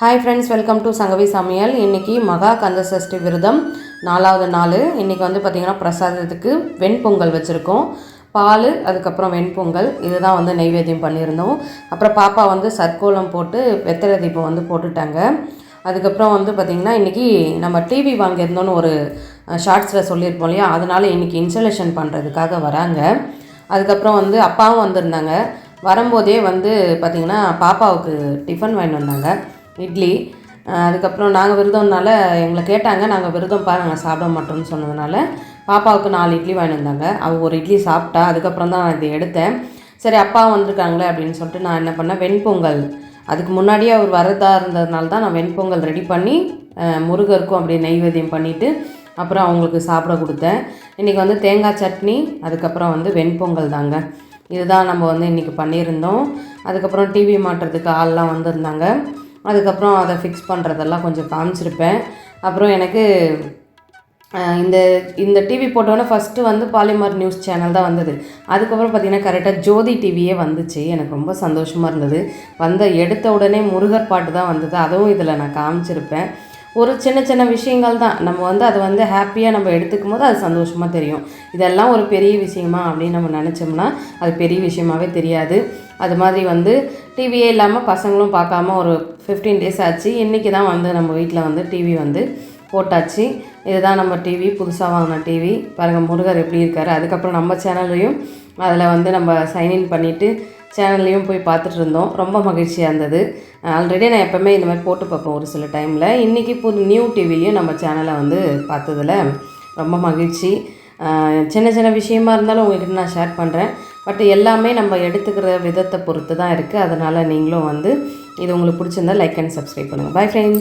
Hi friends welcome to Sangavi Samayal இன்றைக்கி மகா கந்த சஷ்டி விரதம் நாலாவது நாள். இன்றைக்கி வந்து பார்த்திங்கன்னா பிரசாதத்துக்கு வெண்பொங்கல் வச்சுருக்கோம். பால் அதுக்கப்புறம் வெண்பொங்கல். இதுதான் வந்து நைவேத்தியம் பண்ணியிருந்தோம். அப்புறம் பாப்பா வந்து சர்க்கோலம் போட்டு வெத்தலை தீபம் வந்து போட்டுட்டாங்க. அதுக்கப்புறம் வந்து பார்த்திங்கன்னா இன்றைக்கி நம்ம டிவி வாங்கியிருந்தோன்னு ஒரு ஷார்ட்ஸில் சொல்லியிருப்போம் இல்லையா? அதனால் இன்றைக்கி இன்ஸ்டலேஷன் பண்ணுறதுக்காக வராங்க. அதுக்கப்புறம் வந்து அப்பாவும் வந்திருந்தாங்க. வரும்போதே வந்து பார்த்திங்கன்னா பாப்பாவுக்கு டிஃபன் வாங்கிட்டு வந்தாங்க. இட்லி. அதுக்கப்புறம் நாங்கள் விரதம்னால எங்களை கேட்டாங்க நாங்கள் விரதம் பாருங்கள் சாப்பிட மாட்டோம்னு சொன்னதுனால பாப்பாவுக்கு நாலு இட்லி வாங்கிட்டு வந்தாங்க. அவள் ஒரு இட்லி சாப்பிட்டா அதுக்கப்புறம் தான் நான் இதை எடுத்தேன். சரி அப்பா வந்திருக்காங்களே அப்படின்னு சொல்லிட்டு நான் என்ன பண்ணேன் வெண்பொங்கல். அதுக்கு முன்னாடியே அவர் வரதா இருந்ததுனால தான் நான் வெண்பொங்கல் ரெடி பண்ணி முருகருக்கும் அப்படியே நெய்வேத்தியம் பண்ணிவிட்டு அப்புறம் அவங்களுக்கு சாப்பிட கொடுத்தேன். இன்றைக்கி வந்து தேங்காய் சட்னி அதுக்கப்புறம் வந்து வெண்பொங்கல் தாங்க. இதுதான் நம்ம வந்து இன்றைக்கி பண்ணியிருந்தோம். அதுக்கப்புறம் டிவி மாட்டுறதுக்கு ஆள்லாம் வந்திருந்தாங்க. அதுக்கப்புறம் அதை ஃபிக்ஸ் பண்ணுறதெல்லாம் கொஞ்சம் காமிச்சிருப்பேன். அப்புறம் எனக்கு இந்த இந்த டிவி போட்டோன்னே ஃபஸ்ட்டு வந்து பாலிமர் நியூஸ் சேனல் தான் வந்தது. அதுக்கப்புறம் பார்த்திங்கன்னா கரெக்டாக ஜோதி டிவியே வந்துச்சு. எனக்கு ரொம்ப சந்தோஷமாக இருந்தது. வந்த எடுத்த உடனே முருகர் பாட்டு தான் வந்தது. அதுவும் இதில் நான் காமிச்சிருப்பேன். ஒரு சின்ன சின்ன விஷயங்கள் தான். நம்ம வந்து அதை வந்து ஹாப்பியாக நம்ம எடுத்துக்கும் போது அது சந்தோஷமாக தெரியும். இதெல்லாம் ஒரு பெரிய விஷயமா அப்படின்னு நம்ம நினச்சோம்னா அது பெரிய விஷயமாவே தெரியாது. அது மாதிரி வந்து டிவியே இல்லாமல் பசங்களும் பார்க்காம ஒரு ஃபிஃப்டீன் டேஸ் ஆச்சு. இன்றைக்கி தான் வந்து நம்ம வீட்டில் வந்து டிவி வந்து போட்டாச்சு. இதுதான் நம்ம டிவி புதுசாக வாங்கின டிவி பாருங்கள் முருகர் எப்படி இருக்கார். அதுக்கப்புறம் நம்ம சேனல்லையும் அதில் வந்து நம்ம சைன்இன் பண்ணிவிட்டு சேனல்லையும் போய் பார்த்துட்டு இருந்தோம் ரொம்ப மகிழ்ச்சியாக இருந்தது. ஆல்ரெடி நான் எப்போவுமே இந்த மாதிரி போட்டு பார்ப்பேன் ஒரு சில டைமில் இன்றைக்கி புது நியூ டிவிலையும் நம்ம சேனலை வந்து பார்த்ததுல ரொம்ப மகிழ்ச்சி. சின்ன சின்ன விஷயமா இருந்தாலும் உங்கள்கிட்ட நான் ஷேர் பண்ணுறேன் பட் எல்லாமே நம்ம எடுத்துக்கிற விதத்தை பொறுத்து தான் இருக்குது அதனால் நீங்களும் வந்து இது உங்களுக்கு பிடிச்சிருந்தா லைக் அண்ட் சப்ஸ்கிரைப் பண்ணுங்கள் பை ஃப்ரெண்ட்ஸ்